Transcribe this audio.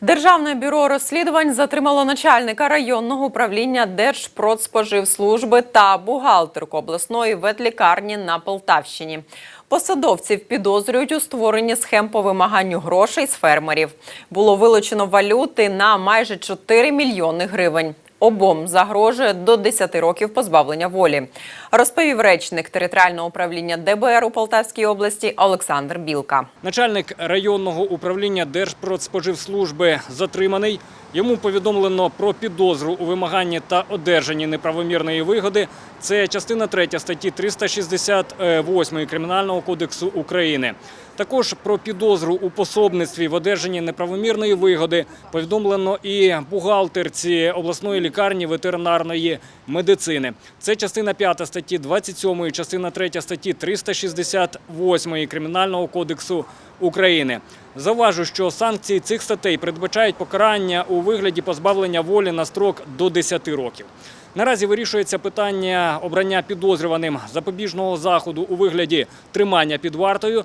Державне бюро розслідувань затримало начальника районного управління Держпродспоживслужби та бухгалтерку обласної ветлікарні на Полтавщині. Посадовців підозрюють у створенні схем по вимаганню грошей з фермерів. Було вилучено валюти на майже 4 мільйони гривень. Обом загрожує до 10 років позбавлення волі, розповів речник територіального управління ДБР у Полтавській області Олександр Білка. Начальник районного управління Держпродспоживслужби затриманий. Йому повідомлено про підозру у вимаганні та одержанні неправомірної вигоди. Це частина 3 статті 368 Кримінального кодексу України. Також про підозру у пособництві в одержанні неправомірної вигоди повідомлено і бухгалтерці обласної лікарні ветеринарної медицини. Це частина 5 статті 27, частина 3 статті 368 Кримінального кодексу України. Заважу, що санкції цих статей передбачають покарання у вигляді позбавлення волі на строк до 10 років. Наразі вирішується питання обрання підозрюваним запобіжного заходу у вигляді тримання під вартою.